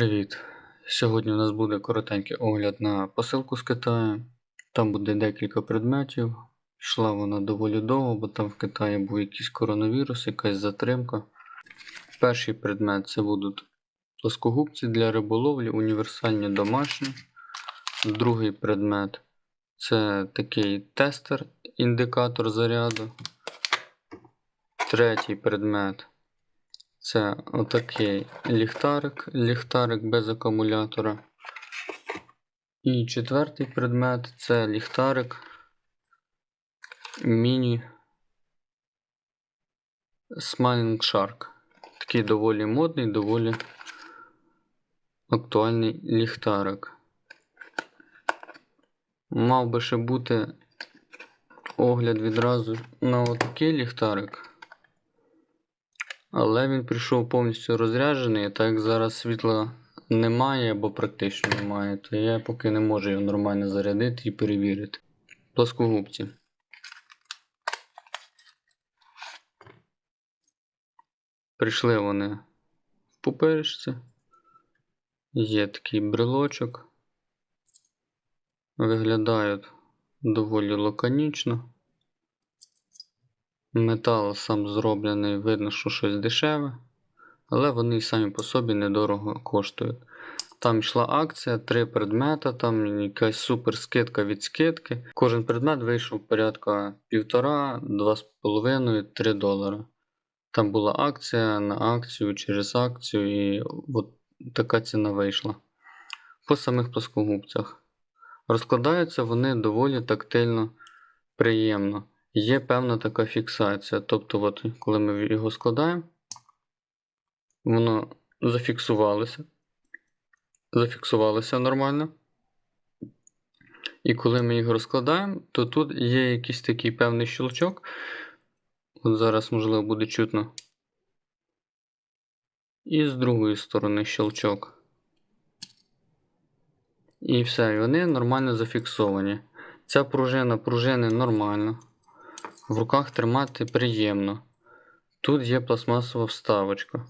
Привіт! Сьогодні у нас буде коротенький огляд на посилку з Китаю. Там буде декілька предметів. Йшла вона доволі довго, бо там в Китаї був якийсь коронавірус, якась затримка. Перший предмет це будуть плоскогубці для риболовлі, універсальні домашні. Другий предмет це такий тестер, індикатор заряду. Третій предмет це отакий ліхтарик, ліхтарик без акумулятора. І четвертий предмет це ліхтарик міні Smiling Shark. Такий доволі модний, доволі актуальний ліхтарик. Мав би ще бути огляд відразу на отакий ліхтарик. Але він прийшов повністю розряджений, так як зараз світла немає або практично немає, то я поки не можу його нормально зарядити і перевірити. Плоскогубці. Прийшли вони в пупиришці. Є такий брелочок. Виглядають доволі лаконічно. Метал сам зроблений, видно, що щось дешеве, але вони самі по собі недорого коштують. Там йшла акція, три предмета, там якась супер скидка від скидки. Кожен предмет вийшов порядка 1,5-2,5-3 долара. Там була акція на акцію через акцію, і от така ціна вийшла. По самих плоскогубцях. Розкладаються вони доволі тактильно приємно. Є певна така фіксація. Тобто, от, коли ми його складаємо, воно зафіксувалося. Зафіксувалося нормально. І коли ми його розкладаємо, то тут є якийсь такий певний щелчок. От зараз, можливо, буде чутно. І з другої сторони щелчок. І все, і вони нормально зафіксовані. Ця пружина пружини нормально. В руках тримати приємно. Тут є пластмасова вставочка.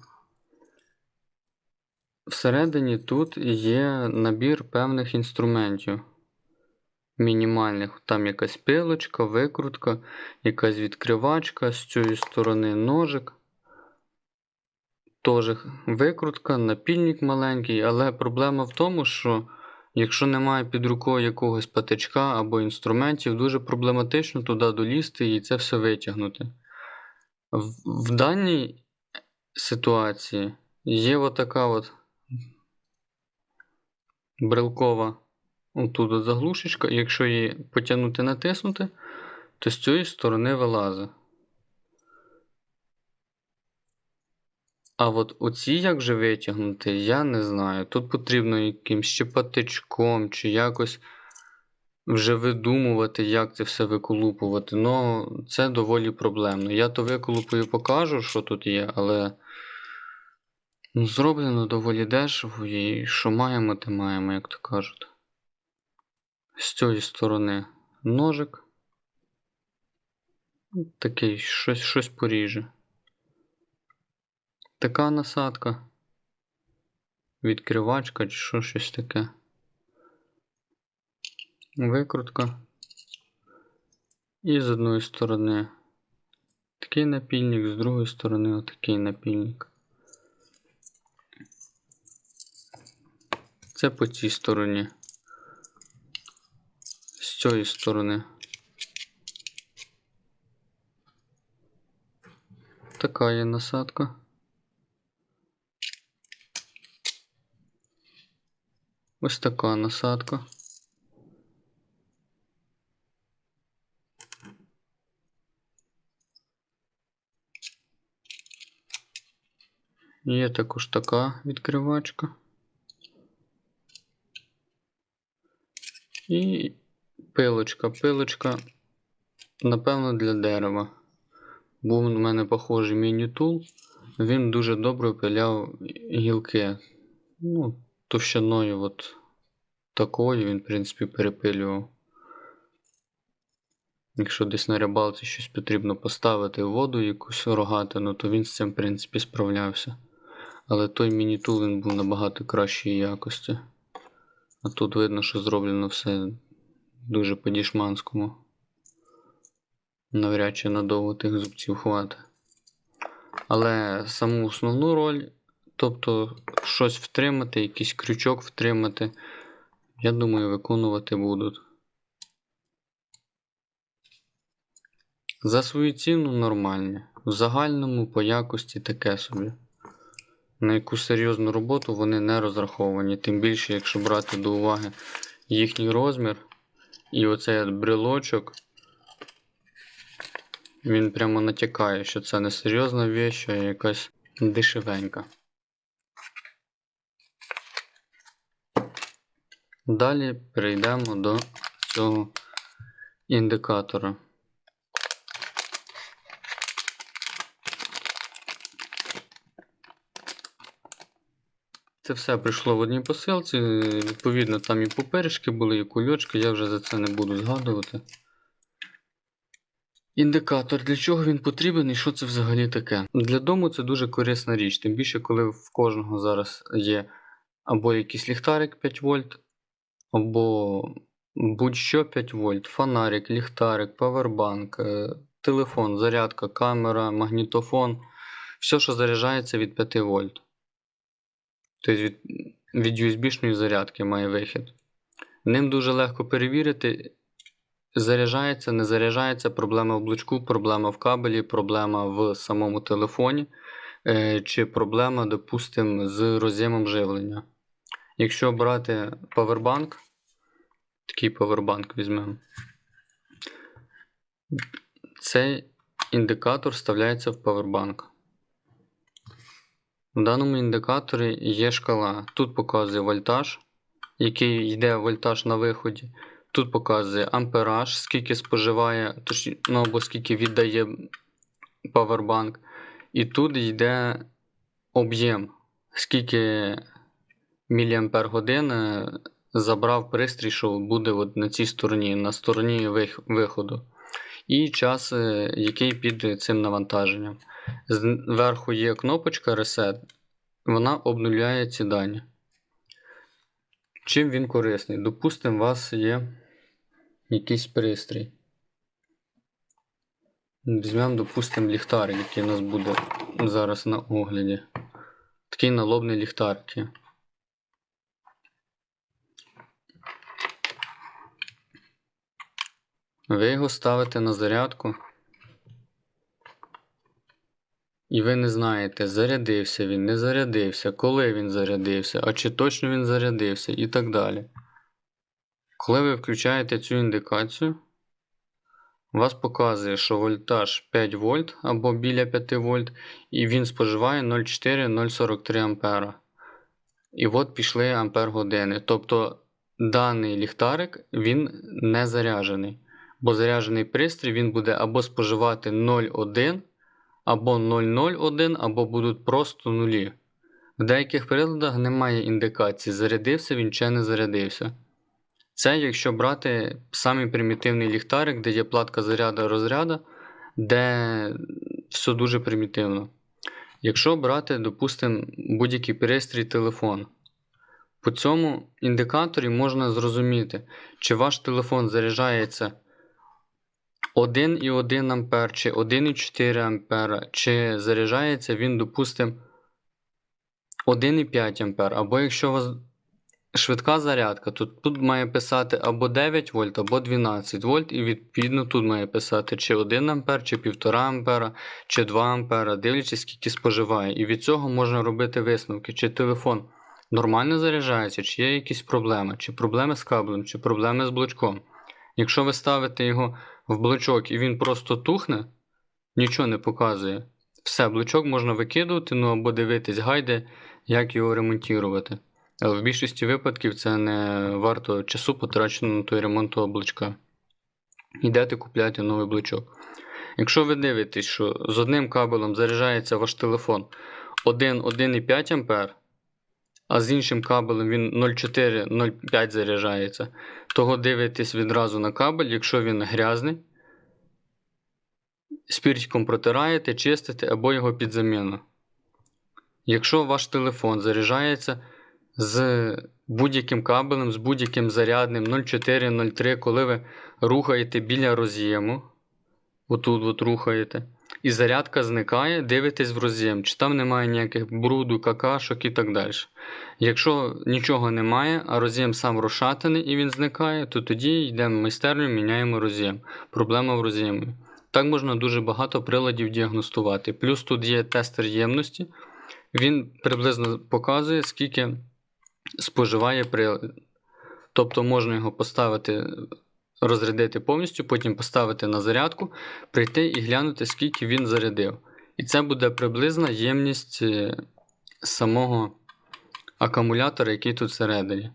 Всередині тут є набір певних інструментів. Мінімальних. Там якась пилочка, викрутка, якась відкривачка, з цієї сторони ножик. Теж викрутка, напільник маленький, але проблема в тому, що якщо немає під рукою якогось патичка або інструментів, дуже проблематично туди долізти і це все витягнути. В, в даній ситуації є отака от брелкова отут от заглушечка, якщо її потягнути натиснути, то з цієї сторони вилазить. А от оці як же витягнути, я не знаю. Тут потрібно якимсь чи патичком, чи якось вже видумувати, як це все виколупувати. Ну, це доволі проблемно. Я то виколупую покажу, що тут є, але ну, зроблено доволі дешево і що маємо, те маємо, як то кажуть. З цієї сторони ножик. Такий щось, щось поріже. Така насадка. Відкривачка чи що щось таке. Викрутка. І з одної сторони такий напільник, з другої сторони отакий напільник. Це по цій стороні. З цієї сторони. Така є насадка. Ось така насадка. Є також така відкривачка. І пилочка. Пилочка, напевно, для дерева. Був у мене похожий міні-тул. Він дуже добре пиляв гілки. Ну, товщиною от такою він, в принципі, перепилював. Якщо десь на рибалці щось потрібно поставити в воду, якусь рогатину, то він з цим, в принципі, справлявся. Але той мінітул він був набагато кращої якості. А тут видно, що зроблено все дуже по-дішманському. Навряд чи надовго тих зубців хватить. Але саму основну роль, тобто щось втримати, якийсь крючок втримати, я думаю, виконувати будуть. За свою ціну нормальні. В загальному по якості таке собі. На яку серйозну роботу вони не розраховані. Тим більше, якщо брати до уваги їхній розмір і оцей брелочок, він прямо натякає, що це не серйозна вещь, а якась дешевенька. Далі перейдемо до цього індикатора. Це все прийшло в одній посилці. Відповідно, там і паперишки були, і кульочки, я вже за це не буду згадувати. Індикатор, для чого він потрібен і що це взагалі таке? Для дому це дуже корисна річ, тим більше, коли в кожного зараз є або якийсь ліхтарик 5 вольт, або будь-що 5 вольт, фонарик, ліхтарик, павербанк, е, телефон, зарядка, камера, магнітофон. Все, що заряджається від 5 вольт. Тобто від, від USB-шної зарядки має вихід. Ним дуже легко перевірити. Заряджається, не заряджається, проблема в блочку, проблема в кабелі, проблема в самому телефоні, е, чи проблема, допустимо, з роз'ємом живлення. Якщо брати павербанк, такий павербанк візьмемо. Цей індикатор вставляється в павербанк. В даному індикаторі є шкала. Тут показує вольтаж, який йде вольтаж на виході. Тут показує ампераж, скільки споживає, ну або скільки віддає павербанк. І тут йде об'єм, скільки міліампер годин забрав пристрій, що буде от на цій стороні, на стороні виходу. І час, е, який під цим навантаженням. Зверху є кнопочка Reset, вона обнуляє ці дані. Чим він корисний? Допустимо, у вас є якийсь пристрій. Візьмемо, допустимо, ліхтарик, який у нас буде зараз на огляді. Такий налобний ліхтарик. є. Ви його ставите на зарядку. І ви не знаєте, зарядився він, не зарядився, коли він зарядився, а чи точно він зарядився і так далі. Коли ви включаєте цю індикацію, вас показує, що вольтаж 5 вольт або біля 5 вольт, і він споживає 0,4-0,43 ампера. І от пішли ампер години. Тобто даний ліхтарик він не заряджений. Бо заряджений пристрій він буде або споживати 0,1 або 0,01, або будуть просто нулі. В деяких приладах немає індикації, зарядився він чи не зарядився. Це якщо брати самий примітивний ліхтарик, де є платка заряда розряда, де все дуже примітивно. Якщо брати, допустимо, будь-який пристрій телефон, по цьому індикаторі можна зрозуміти, чи ваш телефон заряджається 1,1 ампер, чи 1,4 ампера, чи заряджається він, допустимо, 1,5 ампер. Або якщо у вас швидка зарядка, то тут має писати або 9 вольт, або 12 вольт, і відповідно тут має писати чи 1 ампер, чи 1,5 ампера, чи 2 ампера, дивлячись, скільки споживає. І від цього можна робити висновки, чи телефон нормально заряджається, чи є якісь проблеми, чи проблеми з каблем, чи проблеми з блочком. Якщо ви ставите його в блочок і він просто тухне, нічого не показує. Все, блочок можна викидувати, ну або дивитись гайди, як його ремонтувати. Але в більшості випадків це не варто часу потрачено на той ремонт того блочка. Йдете купляти новий блочок. Якщо ви дивитесь, що з одним кабелем заряджається ваш телефон 1-1,5 А, а з іншим кабелем він 0,4-0,5 заряджається, того дивитесь відразу на кабель, якщо він грязний, спіртиком протираєте, чистите або його під заміну. Якщо ваш телефон заряджається з будь-яким кабелем, з будь-яким зарядним 0,4, 0,3, коли ви рухаєте біля роз'єму, отут от рухаєте, і зарядка зникає, дивитесь в роз'єм, чи там немає ніяких бруду, какашок і так далі. Якщо нічого немає, а роз'єм сам розшатаний і він зникає, то тоді йдемо в майстерню, міняємо роз'єм. Проблема в роз'ємі. Так можна дуже багато приладів діагностувати. Плюс тут є тестер ємності. Він приблизно показує, скільки споживає прилад. Тобто можна його поставити, розрядити повністю, потім поставити на зарядку, прийти і глянути, скільки він зарядив. І це буде приблизна ємність е, самого акумулятора, який тут всередині.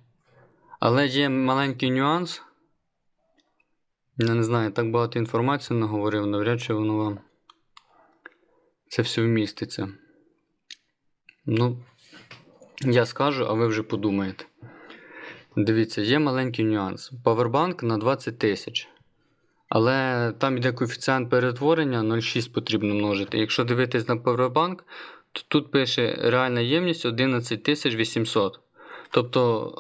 Але є маленький нюанс. Я не знаю, так багато інформації наговорив, навряд чи воно вам це все вміститься. Ну, я скажу, а ви вже подумаєте. Дивіться, є маленький нюанс. Powerbank на 20 тисяч. Але там йде коефіцієнт перетворення 0,6 потрібно множити. Якщо дивитись на павербанк, то тут пише реальна ємність 11800. Тобто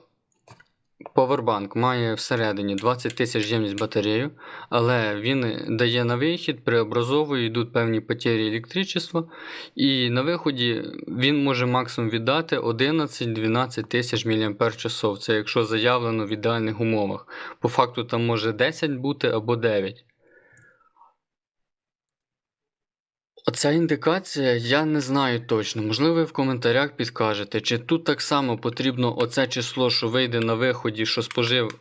Powerbank має всередині 20 тисяч ємність батарею, але він дає на вихід, преобразовує, йдуть певні потері електричества, і на виході він може максимум віддати 11-12 тисяч мАч. Це якщо заявлено в ідеальних умовах. По факту там може 10 бути або 9. Оця індикація я не знаю точно. Можливо, ви в коментарях підкажете, чи тут так само потрібно оце число, що вийде на виході, що спожив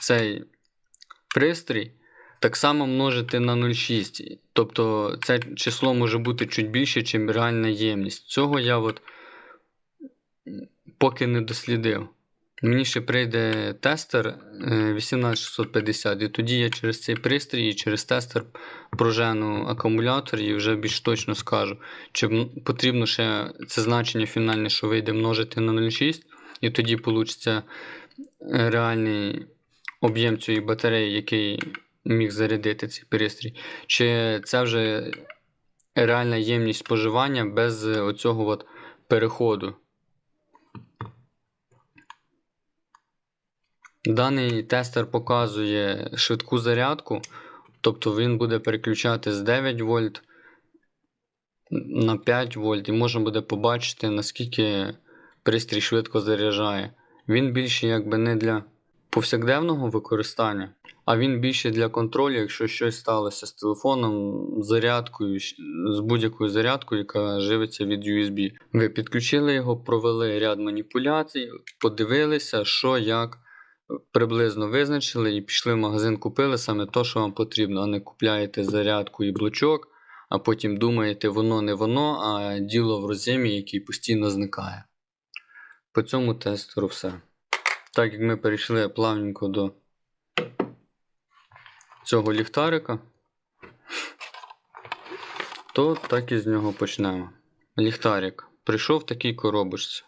цей пристрій, так само множити на 0,6. Тобто це число може бути чуть більше, ніж реальна ємність. Цього я от поки не дослідив. Мені ще прийде тестер е, 18650, і тоді я через цей пристрій і через тестер прожену акумулятор і вже більш точно скажу, чи потрібно ще це значення фінальне, що вийде множити на 0,6, і тоді вийде реальний об'єм цієї батареї, який міг зарядити цей пристрій. Чи це вже реальна ємність споживання без е, оцього от переходу. Даний тестер показує швидку зарядку, тобто він буде переключати з 9 вольт на 5 вольт, і можна буде побачити, наскільки пристрій швидко заряджає. Він більше якби не для повсякденного використання, а він більше для контролю, якщо щось сталося з телефоном, зарядкою, з будь-якою зарядкою, яка живиться від USB. Ви підключили його, провели ряд маніпуляцій, подивилися, що як приблизно визначили і пішли в магазин, купили саме те, що вам потрібно, а не купляєте зарядку і блочок, а потім думаєте, воно не воно, а діло в роз'ємі, який постійно зникає. По цьому тестеру все. Так як ми перейшли плавненько до цього ліхтарика, то так і з нього почнемо. Ліхтарик прийшов в такій коробочці.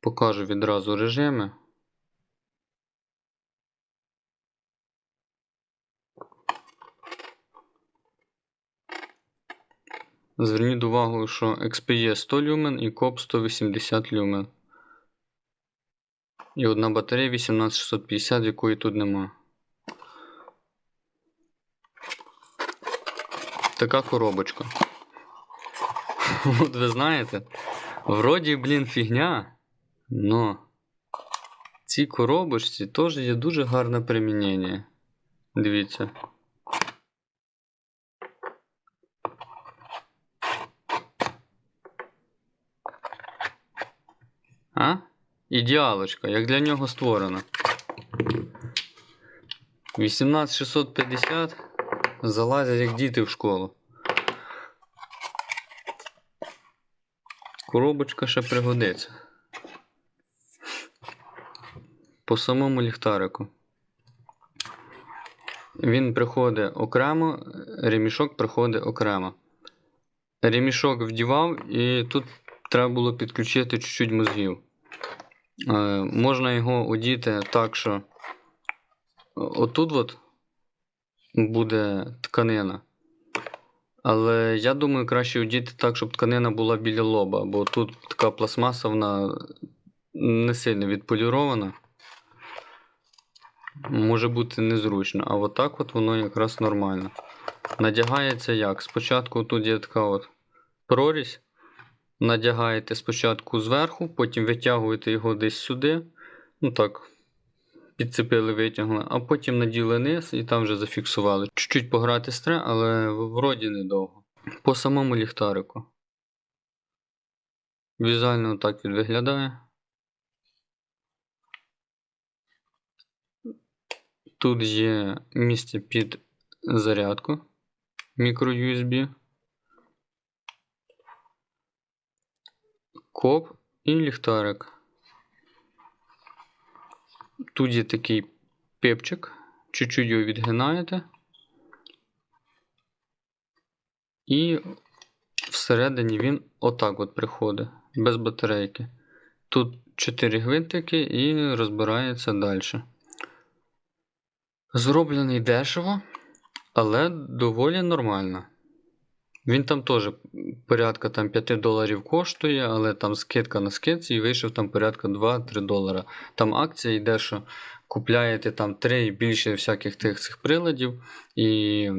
Покажу відразу режими. Зверніть увагу, що XPE 100 люмен і COP 180 люмен. І одна батарея 18650, якої тут нема. Така коробочка. От ви знаєте, вроді, блін, фігня. Но цій коробочці теж є дуже гарне примінення. Дивіться. А? Ідеалочка, як для нього створена. 18650 залазять як діти в школу. Коробочка ще пригодиться. По самому ліхтарику. Він приходить окремо, ремішок приходить окремо. Ремішок вдівав, і тут треба було підключити чуть-чуть мозгів. Е, можна його одіти так, що отут от буде тканина. Але я думаю, краще одіти так, щоб тканина була біля лоба, бо тут така пластмаса, вона не сильно відполірована. Може бути незручно, а отак от воно якраз нормально. Надягається як? Спочатку тут є така от прорізь. Надягаєте спочатку зверху, потім витягуєте його десь сюди. Ну так, підцепили, витягнули, а потім наділи низ і там вже зафіксували. Чуть-чуть пограти стре, але вроді недовго. По самому ліхтарику. Візуально так він виглядає. Тут є місце під зарядку мікро-USB. Коп і ліхтарик. Тут є такий пепчик, чуть-чуть його відгинаєте. І всередині він отак от приходить, без батарейки. Тут 4 гвинтики і розбирається далі. Зроблений дешево, але доволі нормально. Він там теж порядка там, 5 доларів коштує, але там скидка на скидці і вийшов там порядка 2-3 долара. Там акція йде, що купляєте там 3 і більше всяких тих цих приладів, і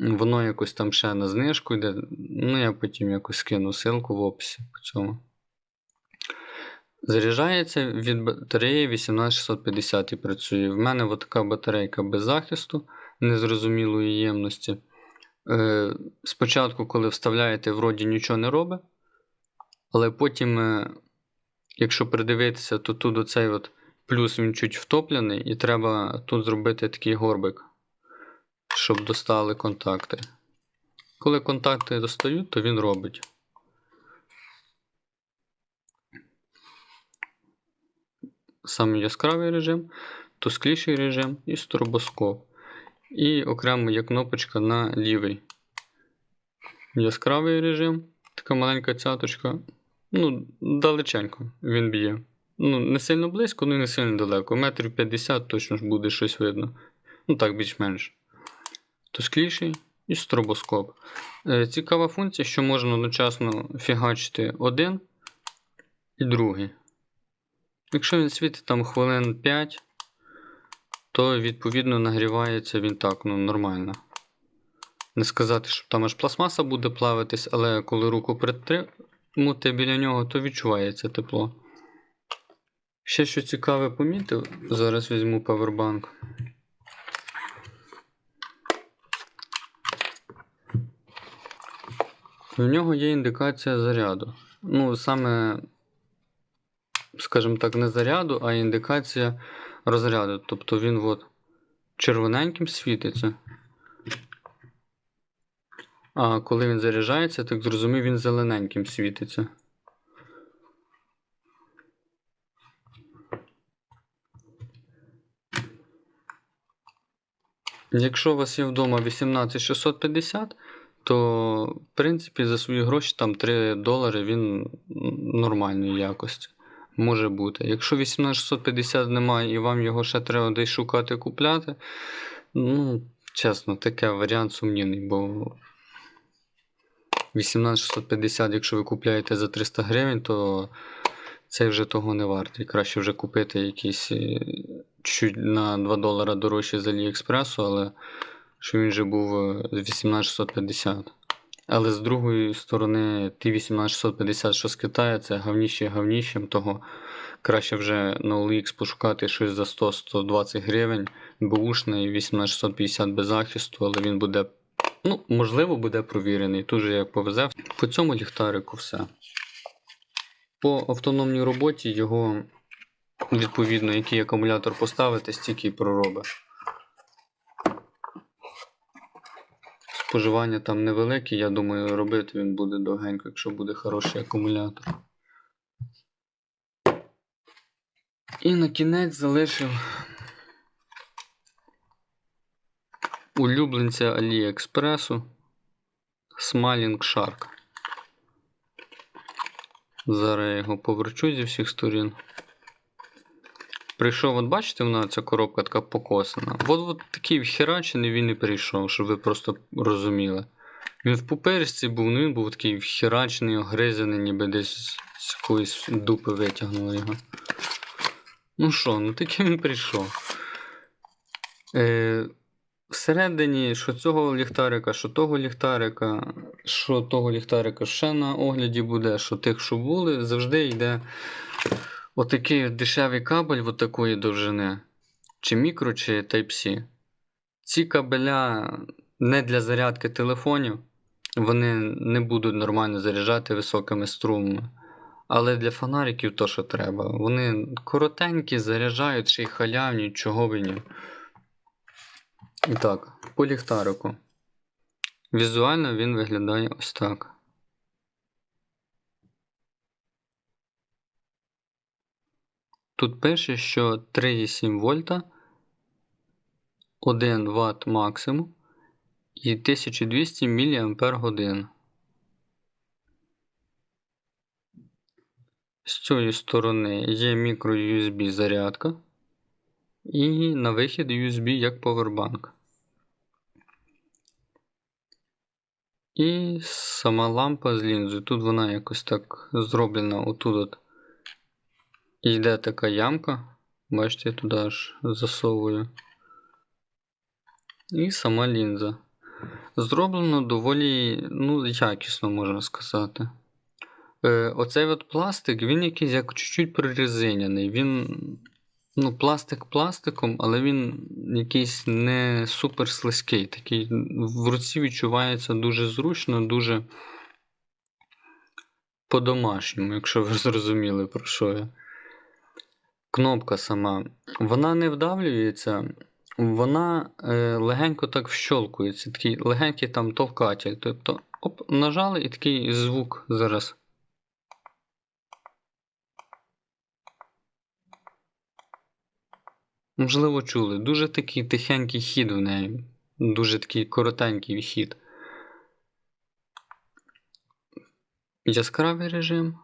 воно якось там ще на знижку йде. Ну, я потім якось скину ссылку в описі по цьому. Заряджається від батареї 18650 і працює. В мене така батарейка без захисту незрозумілої ємності. Е, Спочатку, коли вставляєте, вроді нічого не робить, але потім, е, якщо придивитися, то тут оцей от плюс він чуть втоплений, і треба тут зробити такий горбик, щоб достали контакти. Коли контакти достають, то він робить. Саме яскравий режим, тускліший режим і стробоскоп. І окремо є кнопочка на лівий. Яскравий режим, така маленька цяточка. Ну, далеченько він б'є. Ну, не сильно близько, ну і не сильно далеко. Метрів 50 точно ж буде щось видно. Ну так, більш-менш. Тускліший і стробоскоп. Е, цікава функція, що можна одночасно фігачити один і другий. Якщо він світить там хвилин 5, то відповідно нагрівається він так, ну нормально. Не сказати, що там аж пластмаса буде плавитись, але коли руку притримути біля нього, то відчувається тепло. Ще що цікаве помітив, зараз візьму павербанк. В нього є індикація заряду. Ну, саме, скажімо так, не заряду, а індикація розряду. Тобто він от червоненьким світиться. А коли він заряджається, так зрозумів, він зелененьким світиться. Якщо у вас є вдома 18650, то в принципі за свої гроші там 3 долари він нормальної якості. Може бути. Якщо 18650 немає і вам його ще треба десь шукати купляти, ну, чесно, таке варіант сумнівний, бо 18650, якщо ви купляєте за 300 гривень, то цей вже того не вартий. Краще вже купити якийсь е, чуть на 2 долара дорожче з Аліекспресу, але що він вже був е, 18650. Але з другої сторони, ті 18650, що з Китаю, це гавніще гавніщем, того краще вже на OLX пошукати щось за 100-120 гривень, бушний 18650 без захисту, але він буде, ну, можливо, буде провірений. Тут же як повезе. По цьому ліхтарику все. По автономній роботі його, відповідно, який акумулятор поставити, стільки і проробить. Споживання там невелике, я думаю, робити він буде довгенько, якщо буде хороший акумулятор. І на кінець залишив улюбленця Аліекспресу Smiling Shark. Зараз я його поверчу зі всіх сторін. Прийшов, от бачите, вона ця коробка така покосана. От, от такий вхерачений він і прийшов, щоб ви просто розуміли. Він в пупиришці був, ну він був такий вхерачений, огризаний, ніби десь з якоїсь дупи витягнули його. Ну що, ну таким він прийшов. Е, всередині, що цього ліхтарика, що того ліхтарика, що того ліхтарика ще на огляді буде, що тих, що були, завжди йде отакий дешевий кабель от такої довжини. Чи мікро, чи Type-C. Ці кабеля не для зарядки телефонів, вони не будуть нормально заряджати високими струмами. Але для фонариків то, що треба. Вони коротенькі, заряджають, ще й халявні, чого б і ні. Так, по ліхтарику. Візуально він виглядає ось так. Тут пише, що 3,7 вольта, 1 Вт максимум і 1200 мАч. З цієї сторони є мікро USB зарядка і на вихід USB як Powerbank. І сама лампа з лінзою. Тут вона якось так зроблена отут. от Йде така ямка. Бачите, я туди аж засовую. І сама лінза. Зроблено доволі ну, якісно, можна сказати. Е, Оцей от пластик, він якийсь як чуть-чуть прорезиняний. Він, ну, пластик пластиком, але він якийсь не супер слизький. Такий в руці відчувається дуже зручно, дуже по-домашньому, якщо ви зрозуміли, про що я. Кнопка сама, вона не вдавлюється, вона е, легенько так вщолкується, такий легенький там товкатель. Тобто, оп, нажали і такий звук зараз. Можливо, чули. Дуже такий тихенький хід в неї. Дуже такий коротенький хід. Яскравий режим.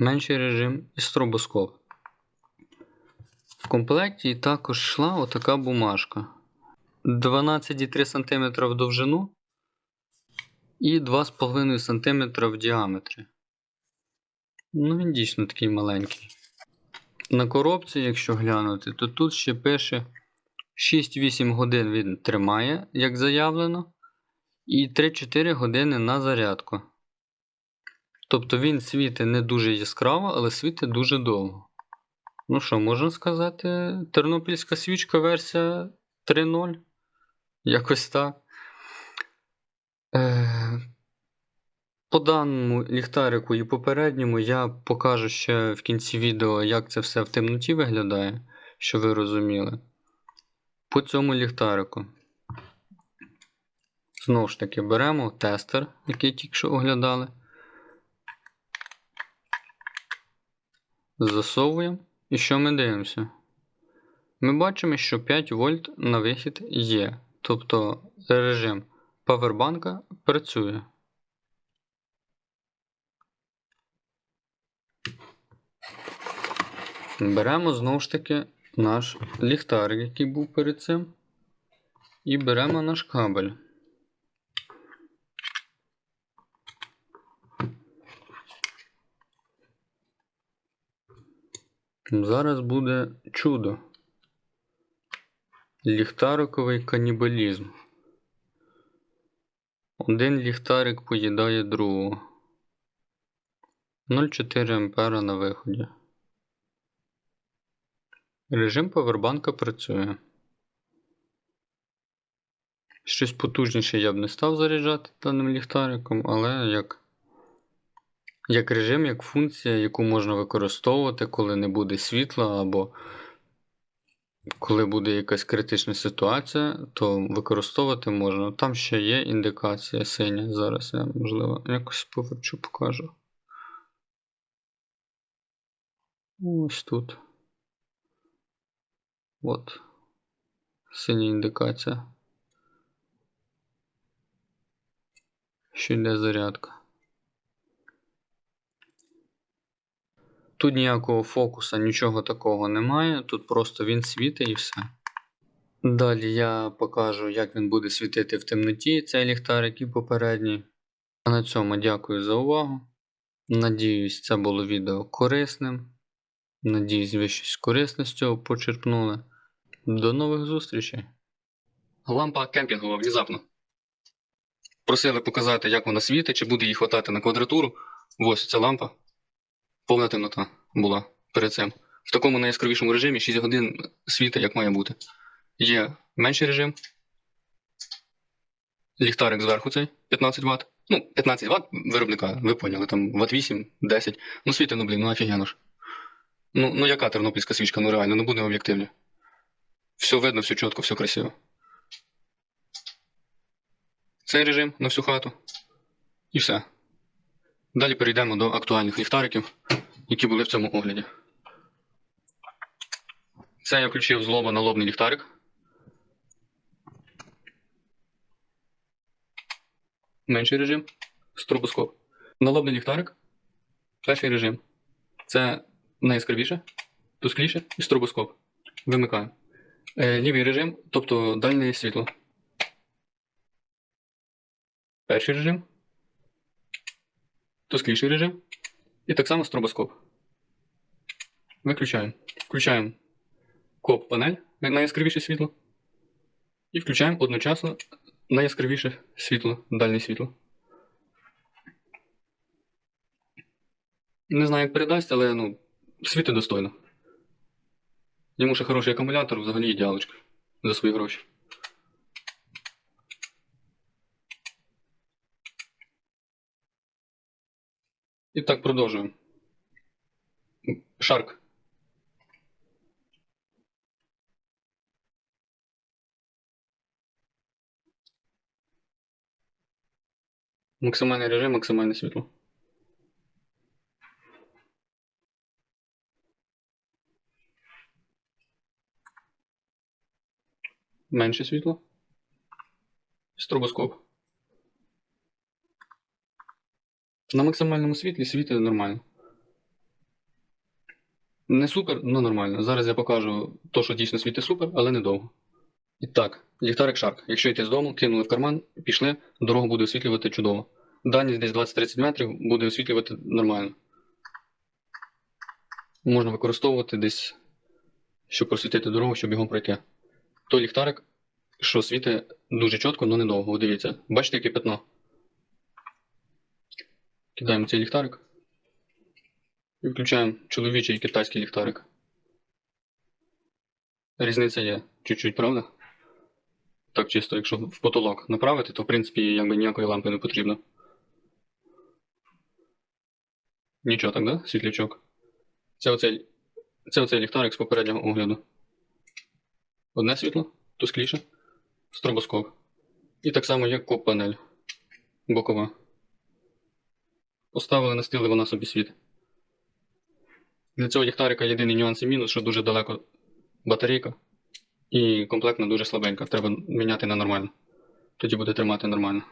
Менший режим і стробоскоп. В комплекті також йшла отака бумажка. 12,3 см в довжину і 2,5 см в діаметрі. Ну, він дійсно такий маленький. На коробці, якщо глянути, то тут ще пише 6-8 годин він тримає, як заявлено, і 3-4 години на зарядку. Тобто він світить не дуже яскраво, але світить дуже довго. Ну що, можна сказати, тернопільська свічка версія 3.0. Якось так. Е, по даному ліхтарику і попередньому я покажу ще в кінці відео, як це все в темноті виглядає, щоб ви розуміли. По цьому ліхтарику. Знову ж таки, беремо тестер, який тільки що оглядали. Засовуємо. І що ми дивимося? Ми бачимо, що 5 вольт на вихід є. Тобто режим павербанка працює. Беремо знову ж таки наш ліхтарик, який був перед цим. І беремо наш кабель. Зараз буде чудо. Ліхтариковий канібалізм. Один ліхтарик поїдає другого. 0,4 ампера на виході. Режим повербанка працює. Щось потужніше я б не став заряджати даним ліхтариком, але як як режим, як функція, яку можна використовувати, коли не буде світла, або коли буде якась критична ситуація, то використовувати можна. Там ще є індикація синя. Зараз я, можливо, якось поверчу покажу. Ось тут. От. Синя індикація. Що йде зарядка. Тут ніякого фокуса, нічого такого немає. Тут просто він світить і все. Далі я покажу, як він буде світити в темноті цей ліхтарик і попередній. А на цьому дякую за увагу. Надіюсь, це було відео корисним. Надіюсь, ви щось корисне з цього почерпнули. До нових зустрічей. Лампа кемпінгова внезапно. Просили показати, як вона світить, чи буде їй хватати на квадратуру. Ось ця лампа. Повна темнота була перед цим. В такому найяскравішому режимі 6 годин світить, як має бути. Є менший режим. Ліхтарик зверху цей 15 Вт. Ну, 15 Вт виробника, ви поняли, там Вт 8, 10. Ну світить, ну блін, ну офігенно ж. Ну, ну яка тернопільська свічка, ну реально, ну будемо об'єктивні. Все видно, все чітко, все красиво. Цей режим на всю хату. І все. Далі перейдемо до актуальних ліхтариків, які були в цьому огляді. Це я включив з лоба на лобний ліхтарик. Менший режим. Стробоскоп. Налобний ліхтарик. Перший режим. Це найяскравіше, тускліше і стробоскоп. Вимикаю. Е, лівий режим, тобто дальнє світло. Перший режим. Тускліший режим. І так само стробоскоп. Виключаємо. Включаємо коп панель на найяскравіше світло. І включаємо одночасно найяскравіше світло, дальнє світло. Не знаю, як передасть, але ну, світить достойно. Йому ще хороший акумулятор, взагалі ідеалочка за свої гроші. І так продовжуємо. Шарк. Максимальний режим, максимальне світло. Менше світло. Стробоскоп. На максимальному світлі світить нормально. Не супер, але нормально. Зараз я покажу то, що дійсно світить супер, але недовго. І так, ліхтарик Shark. Якщо йти з дому, кинули в карман, пішли, дорогу буде освітлювати чудово. Дальність десь 20-30 метрів буде освітлювати нормально. Можна використовувати десь, щоб просвітити дорогу, щоб його пройти. Той ліхтарик, що світить дуже чітко, але недовго. Дивіться, бачите, яке пятно? Кидаємо цей ліхтарик. І включаємо чоловічий китайський ліхтарик. Різниця є чуть-чуть, правда? Так чисто, якщо в потолок направити, то в принципі якби ніякої лампи не потрібно. Нічого так, да? Світлячок. Це оцей, це оцей ліхтарик з попереднього огляду. Одне світло, тускліше, стробоскоп. І так само як коп-панель. Бокова. Поставили, настили вона собі світ. Для цього ліхтарика єдиний нюанс і мінус, що дуже далеко батарейка. І комплектна дуже слабенька. Треба міняти на нормальну. Тоді буде тримати нормально.